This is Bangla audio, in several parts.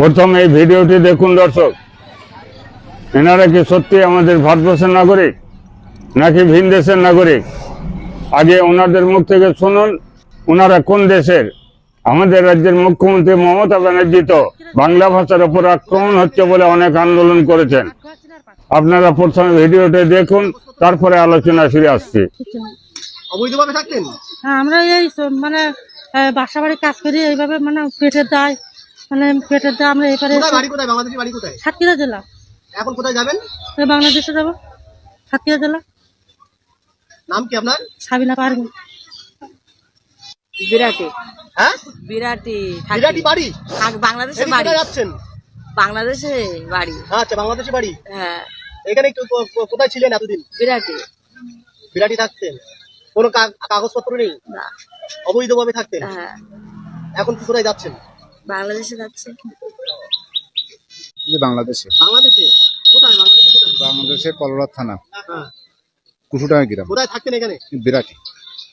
প্রথম এই ভিডিওটি দেখুন দর্শক। এনারা কি সত্যি আমাদের ভারতবর্ষের নাগরিক? নাকি ভিন দেশের নাগরিক? আগে ওনাদের মুখ থেকে শুনুন ওনারা কোন দেশের? আমাদের রাজ্যের মুখ্যমন্ত্রী মমতা ব্যানার্জি তো বাংলা ভাষার উপর আক্রমণ হচ্ছে বলে অনেক আন্দোলন করেছেন। আপনারা প্রথমে ভিডিওটি দেখুন তারপরে আলোচনা ফিরে আসছি। হ্যাঁ আমরা এই মানে বাসা বাড়ি কাজ করি এইভাবে মানে পেটের দায়। মানে পেটের দায় আমরা এবারে বাড়ি কোথায়? বাংলাদেশের বাড়ি কোথায়? সাতক্ষীরা জেলা। এখন কোথায় যাবেন? বাংলাদেশে যাব। সাতক্ষীরা জেলা। নাম কি আপনার? সাবিনা বিরাটি। হ্যাঁ? বিরাটি বিরাটি বাড়ি? বাংলাদেশে বাড়ি। যাচ্ছেন? বাংলাদেশে বাড়ি। আচ্ছা বাংলাদেশে বাড়ি? হ্যাঁ। এখানে কোথায় ছিলেন এতদিন? বিরাটি। বিরাটি থাকতেন। কোনো কাগজপত্র নেই? না। অবৈধভাবে থাকতেন? হ্যাঁ। এখন কোথায় যাচ্ছেন? বাংলাদেশে যাচ্ছে? বাংলাদেশে। বাংলাদেশে? কোথায়? বাংলাদেশে কোথায়? বাংলাদেশে কলরা থানা। হ্যাঁ। কুসুডাঙ্গা গ্রাম। কোথায় থাকতেন এখানে? বিরাটি।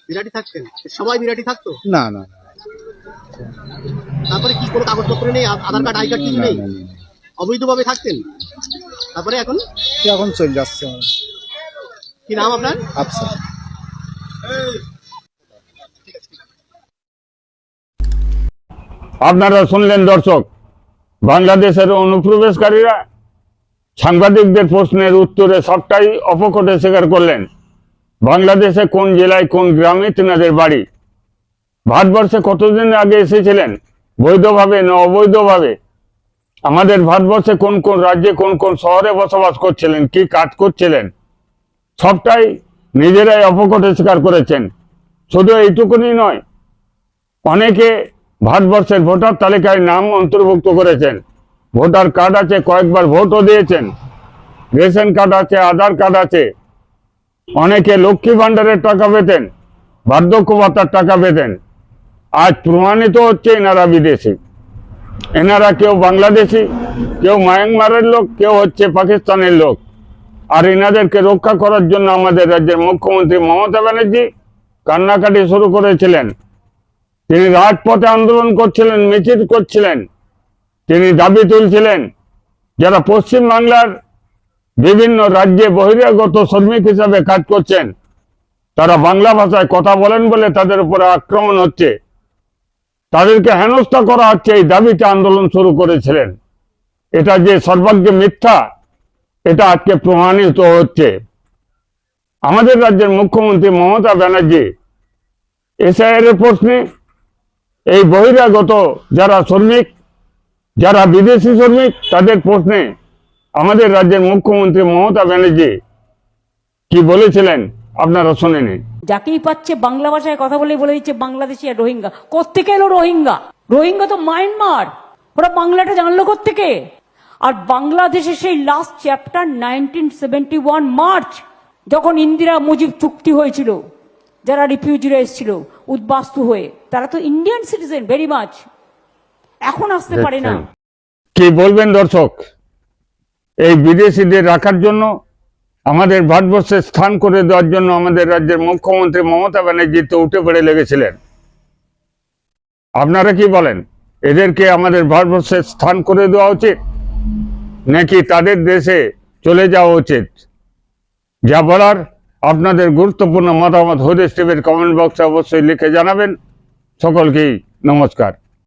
বিরাটি থাকতেন সবাই বিরাটি থাকতো? না না তারপরে কি কোনো কাগজপত্র নেই? আধার কার্ড আই কার্ড কিছু নেই। অবৈধভাবে থাকতেন তারপরে এখন? এখন চলে যাচ্ছে। আমার। কি নাম আপনার? আচ্ছা আপনারা শুনলেন দর্শক, বাংলাদেশের অনুপ্রবেশকারীরা সাংবাদিকদের প্রশ্নের উত্তরে সবটাই অপকটে স্বীকার করলেন। বাংলাদেশে কোন জেলায় কোন গ্রামে তেনাদের বাড়ি? ভারতবর্ষে কতদিন আগে এসেছিলেন? বৈধভাবে না অবৈধভাবে? আমাদের ভারতবর্ষে কোন কোন রাজ্যে কোন কোন শহরে বসবাস করছিলেন? কি কাজ করছিলেন? সবটাই নিজেরাই অপকটে স্বীকার করেছেন। শুধু এইটুকুনি নয়, অনেকে ভারতবর্ষের ভোটার তালিকায় নাম অন্তর্ভুক্ত করেছেন। ভোটার কার্ড আছে, কয়েকবার ভোটও দিয়েছেন। রেশন কার্ড আছে, আধার কার্ড আছে। অনেকে লক্ষ্মী ভাণ্ডারের টাকা পেতেন, বার্ধক্য ভাতার টাকা পেতেন। আজ প্রমাণিত হচ্ছে এনারা বিদেশি। এনারা কেউ বাংলাদেশি, কেউ মায়ানমারের লোক, কেউ হচ্ছে পাকিস্তানের লোক। আর এনাদেরকে রক্ষা করার জন্য আমাদের রাজ্যের মুখ্যমন্ত্রী মমতা ব্যানার্জি কান্নাকাটি শুরু করেছিলেন। তিনি রাজপথে আন্দোলন করছিলেন, মিছিল করছিলেন, তিনি দাবি তুলছিলেন যারা পশ্চিম বাংলার বিভিন্ন রাজ্যে বহিরাগত শ্রমিক হিসাবে কাজ করছেন, তারা বাংলা ভাষায় কথা বলেন বলে তাদের উপরে আক্রমণ হচ্ছে। তাদেরকে হেনস্থা করা হচ্ছে, এই দাবিতে আন্দোলন শুরু করেছিলেন। এটা যে সর্বাগ্যে মিথ্যা, এটা আজকে প্রমাণিত হচ্ছে। আমাদের রাজ্যের মুখ্যমন্ত্রী মমতা ব্যানার্জি এসআইয়ের প্রশ্নে এই বহিরাগত যারা শ্রমিক, যারা বিদেশি শ্রমিক, তাদের প্রশ্নে আমাদের রাজ্যের মুখ্যমন্ত্রী মমতা ব্যানার্জি কি বলেছিলেন আপনারা শুনে নিন যাকেই পাচ্ছে বাংলা ভাষায় কথা বলে বলে দিচ্ছে বাংলাদেশি আর রোহিঙ্গা। কোত্থেকে এলো রোহিঙ্গা? রোহিঙ্গা তো মায়ানমার। ওরা বাংলাটা জানলো কোত্থেকে? আর বাংলাদেশে সেই last chapter nineteen seventy one March যখন ইন্দিরা মুজিব চুক্তি হয়েছিল যারা রিফিউজিরা এসেছিল উদ্বাস্তু হয়ে তারা তো ইন্ডিয়ান সিটিজেন ভেরি মাচ এখন আসতে পারে না। কি বলবেন দর্শক? এই বিদেশিদের রাখার জন্য আমাদের ভারতবর্ষে স্থান করে দেওয়ার জন্য আমাদের রাজ্যের মুখ্যমন্ত্রী মমতা ব্যানার্জি তো উঠে পড়ে লেগেছিলেন। আপনারা কি বলেন? এদেরকে আমাদের ভারতবর্ষে স্থান করে দেওয়া উচিত নাকি তাদের দেশে চলে যাওয়া উচিত? যা বলার আপনাদের গুরুত্বপূর্ণ মতামত হরিশ টিভির কমেন্ট বক্সে অবশ্যই লিখে জানাবেন। সকলকেই নমস্কার।